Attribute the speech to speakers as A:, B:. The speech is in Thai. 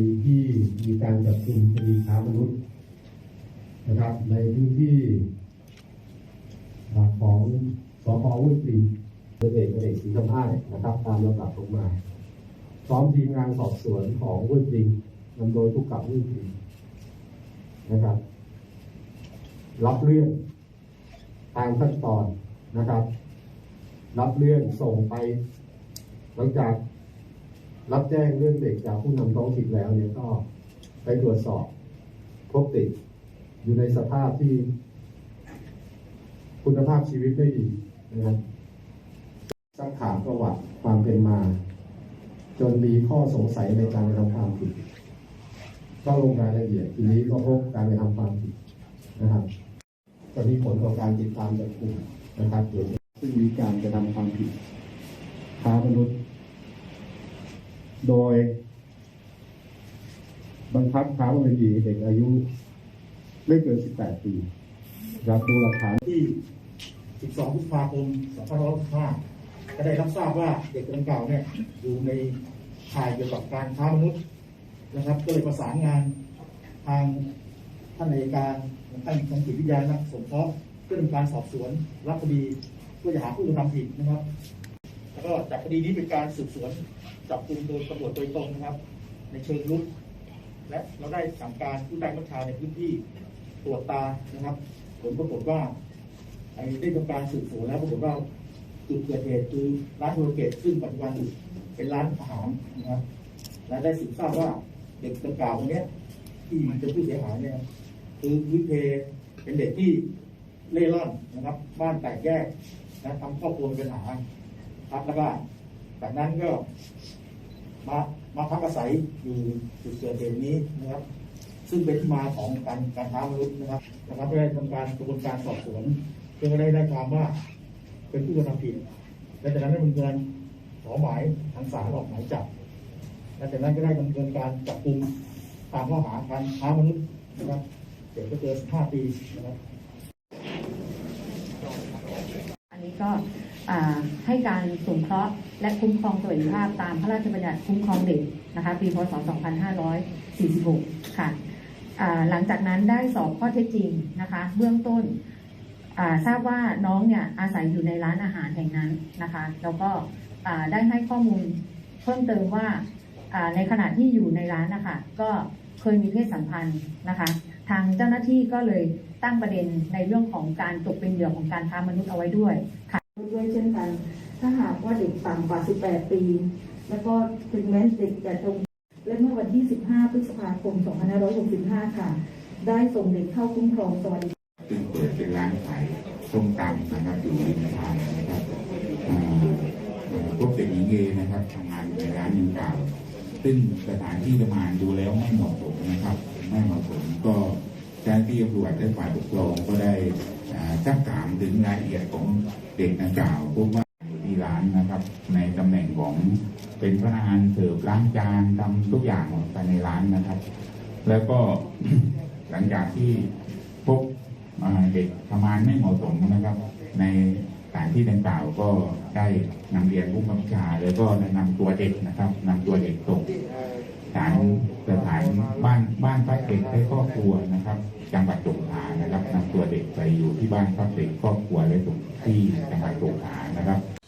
A: ณีที่มีการจับกลุ่มคดีค้ามนุษย์นะครับ ในพื้นที่อ่าของสพห้วยปรีพลเอกพลเอกศรีคำอ้ายนะครับ ตามลำดับลงมาพร้อมทีมงานสอบสวนของห้วยปรีนำโดยผู้กำกับห้วยปรีนะครับ รับเรื่องตามขั้นตอนนะครับ รับเรื่องส่งไป หลังจาก รับแจ้งเรื่องเด็กจากผู้นำท้องถิ่นแล้วเนี่ยก็ไปตรวจสอบ พบเด็กอยู่ในสภาพที่คุณภาพชีวิตไม่ดีนะครับสักถามประวัติความเป็นมา จนมีข้อสงสัยในการกระทำความผิดก็ลงรายละเอียดทีนี้ก็พบการกระทำความผิดนะครับจะมีผลต่อการติดตามจับกลุ่มนะครับเดี๋ยวซึ่งมีการกระทำความผิดค้ามนุษย์ โดย บังคับค้ามนุษย์เด็กอายุ ไม่เกิน 18 ปีรับดูหลักฐาน
B: ที่ 12พฤษภาคม2565ก็ได้รับทราบว่าเด็กดังกล่าวเนี่ยอยู่ในข่ายเกี่ยวกับการค้ามนุษย์นะครับ ก็เลยประสานงานทางท่านอัยการท่านทางจิตวิทยานักสงเคราะห์เพื่อดำการสอบสวนรับคดีเพื่อจะหาผู้กระทำผิดนะครับ แล้วก็จากคดีนี้เป็นการสืบสวนจับกลุ่มโดยตำรวจโดยตรงนะครับ ในเชิงลุก และเราได้สั่งการผู้ใต้บัญชาในพื้นที่ตรวจตานะครับ ผลปรากฏว่าไอ้ได้ทำการสืบสวนแล้วปรากฏว่าจุดเกิดเหตุคือร้านโรเกตซึ่งปัจจุบันเป็นร้านอาหารนะครับและได้สืบทราบว่าเด็กดังกล่าวคนนี้ที่เป็นผู้เสียหายเนี่ยคือวิเพเป็นเด็กที่เล่ร่อนนะครับ บ้านแตกแยกนะทำครอบครัวมีปัญหา ครับแล้วก็จากนั้นก็มามาพักอาศัยอยู่จุดเกิดเหตุนี้นะครับ ซึ่งเป็นที่มาของการการค้ามนุษย์นะครับนะครับได้ทำการกระบวนการสอบสวนเพื่อได้ได้ความว่าเป็นผู้กระทำผิดและจากนั้นได้ดำเนินขอหมายทางศาลออกหมายจับและจากนั้นก็ได้ดำเนินการจับกลุ่มตามข้อหาการค้ามนุษย์นะครับเด็กก็เกิน5ปีนะครับ
C: อันนี้ก็ ให้การสงเคราะห์และคุ้มครองสวัสดิภาพตามพระราชบัญญัติคุ้มครองเด็กนะคะปีพศ 2546 ค่ะอ่าหลังจากนั้นได้สอบข้อเท็จจริงนะคะเบื้องต้นทราบว่าน้องเนี่ยอาศัยอยู่ในร้านอาหารแห่งนั้นนะคะแล้วก็ได้ให้ข้อมูลเพิ่มเติมว่าอ่าในขณะที่อยู่ในร้านนะคะก็เคยมีเพศสัมพันธ์นะคะ ทางเจ้าหน้าที่ก็เลยตั้งประเด็นในเรื่องของการตกเป็นเหยื่อของการค้ามนุษย์เอาไว้ด้วยค่ะ
D: ด้วยเช่นกัน ถ้าหากว่าเด็กต่ำกว่า 18 ปี แล้วก็ถึงแม้เด็กจะตรงและเมื่อวันที่ 15 พฤษภาคม 2565 ค่ะ ได้ส่งเด็กเข้าคุ้มครองสวัสดิ
E: ซึ่งเปิดเป็นร้านขายส้มตำนะครับอยู่ริมทางนะครับอ่าเอ่อพบเด็กหญิงเอนะครับทำงานอยู่ในร้านดังกล่าวซึ่งสถานที่ทำงานดูแล้วไม่เหมาะสมนะครับ ไม่เหมาะสมก็ ที่ตำรวจและฝ่ายปกครองก็ได้อ่าซักถามถึงรายละเอียดของเด็กดังกล่าวพบว่าอยู่ที่ร้านนะครับ ในตำแหน่งของเป็นพนักงานเสิร์ฟล้างจานทำทุกอย่างภายในร้านนะครับ แล้วก็หลังจากที่พบอ่าเด็กทำงานไม่เหมาะสมนะครับ ในสถานที่ดังกล่าวก็ได้นำเรียนผู้กำกับชา แล้วก็นำตัวเด็กนะครับนำตัวเด็กส่ง ศาลสถานบ้านบ้านพระเด็กและครอบครัวนะครับ จังหวัดสงขลานะครับนำตัวเด็กไปอยู่ที่บ้านพระเด็กครอบครัวและที่จังหวัดสงขลานะครับ